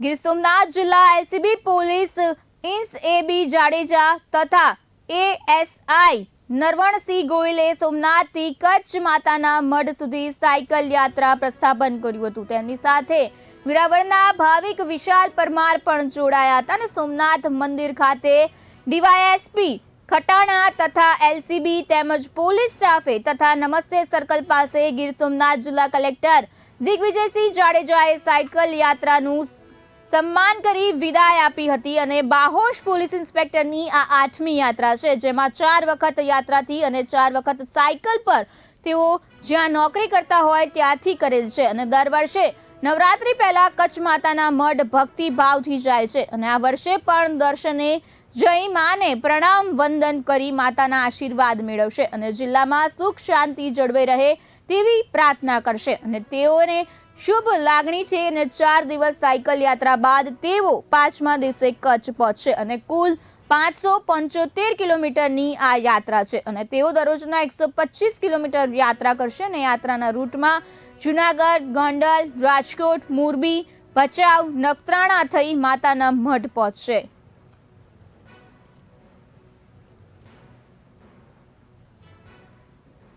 ગીર સોમનાથ જિલ્લા LCB police ઇન્સ A B Jadeja તથા એએસઆઈ નરવણસિંહ ગોયલે સોમનાથથી કચ્છ માતાના મઢ સુધી સાયકલ યાત્રા પ્રસ્થાપન કર્યું હતું. તેમની સાથે વિરાવળના ભાવિક વિશાલ પરમાર પણ જોડાયા હતા અને સોમનાથ મંદિર ખાતે ડીવાયએસપી ખટાણા તથા એલસીબી તેમજ પોલીસ સ્ટાફે તથા નમસ્તે સર્કલ પાસે ગીર સોમનાથ જિલ્લા કલેક્ટર દિગ્વિજયસિંહ જાડેજાએ સાયકલ યાત્રાનું સન્માન કરી વિદાય આપી હતી અને બાહોશ પોલીસ ઇન્સ્પેક્ટરની આ આઠમી યાત્રા છે, જેમાં ચાર વખત યાત્રાથી અને ચાર વખત સાયકલ પર તેઓ જ્યાં નોકરી કરતા હોય ત્યાંથી કરેલ છે અને દર વર્ષે નવરાત્રી પહેલા કચ્છ માતાના મઢ ભક્તિ ભાવથી જાય છે અને આ વર્ષે પણ દર્શને જય માને પ્રણામ, વંદન કરી માતાના આશીર્વાદ મેળવશે અને જિલ્લામાં સુખ, શાંતિ જળવાઈ રહે તેવી પ્રાર્થના કરશે અને તેઓને શુભ લાગણી છે અને ચાર દિવસ સાયકલ યાત્રા બાદ તેઓ પાંચમા દિવસે કચ્છ પહોંચશે અને કુલ પાંચસો પંચોતેર કિલોમીટરની આ યાત્રા છે અને તેઓ દરરોજના એકસો પચીસ કિલોમીટર યાત્રા કરશે અને યાત્રાના રૂટમાં જુનાગઢ, ગોંડલ, રાજકોટ, મોરબી, ભચાઉ, નખત્રાણા થઈ માતાના મઢ પહોંચશે.